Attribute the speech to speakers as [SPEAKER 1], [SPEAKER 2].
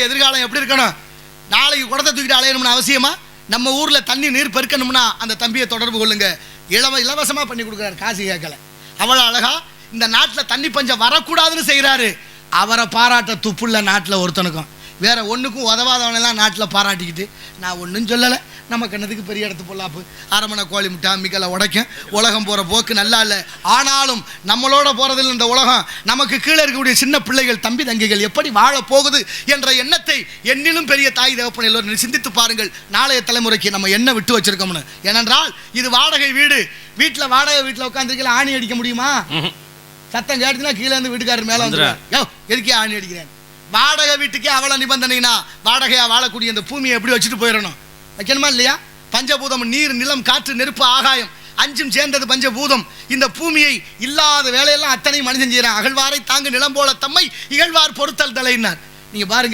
[SPEAKER 1] எதிர்காலம் எப்படி இருக்கணும்? நாளைக்கு குடத்தை தூக்கிட்டு அலையணும்னு அவசியமா? நம்ம ஊர்ல தண்ணி நீர் பெருக்கணும்னா அந்த தம்பியை தொடர்பு கொள்ளுங்க. இலவ இலவசமா பண்ணி கொடுக்குறாரு. காசு கேட்கல. அவ்வளவு அழகா இந்த நாட்டுல தண்ணி பஞ்சம் வரக்கூடாதுன்னு செய்கிறாரு அவரை பாராட்ட துப்புள்ள நாட்டுல ஒருத்தனுக்கும். வேற ஒண்ணுக்கும் உதவாதவனெல்லாம் நாட்டில் பாராட்டிக்கிட்டு நான் ஒன்றும் சொல்லலை. நம்ம கண்ணத்துக்கு பெரிய இடத்து பொல்லாப்பு அரமனை கோழி முட்டை அம்மிக்கலை உடைக்கும். உலகம் போகிற போக்கு நல்லா இல்லை. ஆனாலும் நம்மளோட போகிறதில் இந்த உலகம். நமக்கு கீழே இருக்கக்கூடிய சின்ன பிள்ளைகள் தம்பி தங்கைகள் எப்படி வாழ போகுது என்ற எண்ணத்தை என்னிலும் பெரிய தாய் தகப்பன் எல்லோரும் சிந்தித்து பாருங்கள். நாளைய தலைமுறைக்கு நம்ம என்ன விட்டு வச்சிருக்கோம்னு. ஏனென்றால் இது வாடகை வீடு. வீட்டில் வாடகை வீட்டில் உட்காந்துருக்கல ஆணி அடிக்க முடியுமா? சத்தம் கேட்டுச்சுன்னா கீழே இருந்து வீட்டுக்காரர் மேலே வந்து யோ எதுக்கே ஆணி அடிக்கிறேன்? வாடகை வீட்டுக்கே அவ்வளோ நிபந்தனைனா வாடகையா வாழக்கூடிய இந்த பூமியை எப்படி வச்சுட்டு போயிடணும்? வைக்கணுமா இல்லையா? பஞ்சபூதம் நீர் நிலம் காற்று நெருப்பு ஆகாயம் அஞ்சும் சேர்ந்தது பஞ்சபூதம். இந்த பூமியை இல்லாத வேலையெல்லாம் அத்தனை மனிதன் செய்கிறான் அகழ்வாரை தாங்கு நிலம் போல தம்மை இகழ்வார் பொறுத்தல் தலையினார். நீங்க பாருங்க.